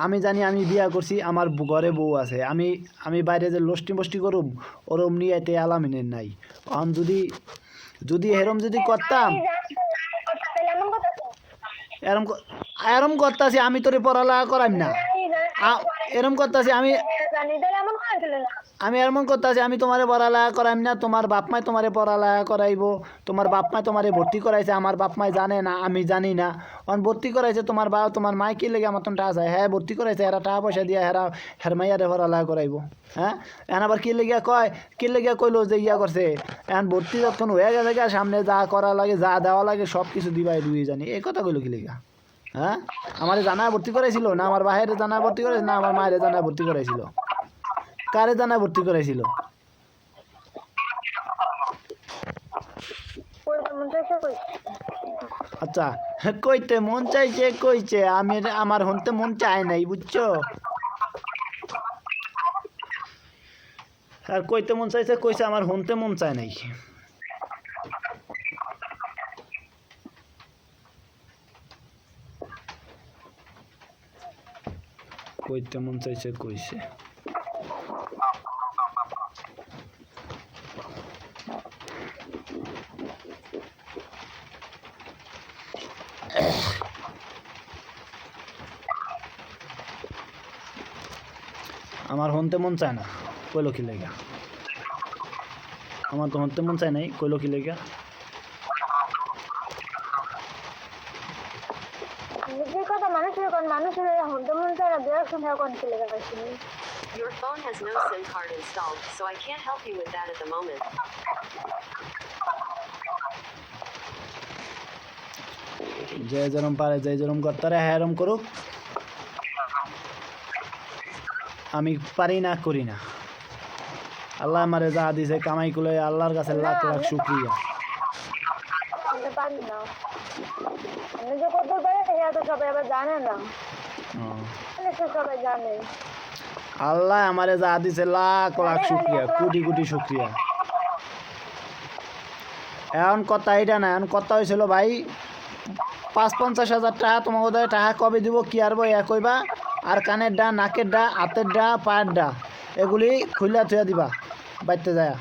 আমি জানি আমি বিয়া করছি আমার ঘরে বউ আছে আমি আমি বাইরে যে লষ্টি মষ্টি করুম ওরম নিয়ে এতে আলামিনের নাই আম যদি যদি এরম যদি করতাম। এরম এরম করতাছি আমি তোরে পড়ালেখা করাম না এরম করতাছি আমি আমি এমন করতেছি আমি তোমারে পড়ালেখা করাইম না, তোমার বাপ মাই তোমারে পড়ালেখা করাইবো, তোমার বাপ মাই তোমারে ভর্তি করাইছে, আমার বাপ মাই জানে না, আমি জানি না। অন ভর্তি করাইছে তোমার বা তোমার মাই কি লেগে আমার টাকা চায় হ্যাঁ ভর্তি করাইছে, এরা টাকা পয়সা দিয়ে হেরা, হের মাইয়ারে পড়ালেখা করাইবো। হ্যাঁ? এখন আবার কি লেগে কয়, কি লেগে কইলো যে ইয়া করছে? এখন ভর্তি যখন হয়ে গেছে সামনে যা করা লাগে, যা দেওয়া লাগে সব কিছু দিবাই দুই জানি। এই কথা কইলো কি লেগা? হ্যাঁ? আমার জানা ভর্তি করাইছিল? না আমার বাহিরে জানা ভর্তি করাইছিল না আমার মায়ের জানা ভর্তি করাইছিল? কারে জানায় ভর্তি করাইছিল? মন আচ্ছা কইতে মন চাইছে কইছে। আমি আমার হনতে মন চায় নাই বুঝছ? আর কইতে মন চাইছে কইছে আমার হনতে মন চায় নাই। কইতে মন চাইছে কইছে। আমার হনতে মন চায় না কইলো কি লেগা? আমার তো হনতে মন চায় নাই কইলো কি লেগা? মন Your phone has no SIM card installed, so I can't help you with that at the moment. যে যেরম পারে যে যেরম করতারে হ্যাঁ এরম করুক। আমি পারি না করি না। আল্লাহ আমারে যা দিছে কামাই করে আল্লাহর কাছে লাখ লাখ শুক্রিয়া। আল্লাহ আমারে যা দিছে লাখ লাখ শুক্রিয়া কোটি কোটি শুক্রিয়া। এখন কথা এটা না এখন কথা হয়েছিল ভাই পাঁচ পঞ্চাশ হাজার টাকা তোমাকে টাকা কবে দিব কি আর বই কইবা? আর কানের ডা নাকের ডা হাতের ডা পায়ের ডা এগুলি খুলে থুয়া দিবা বাইতে যায়।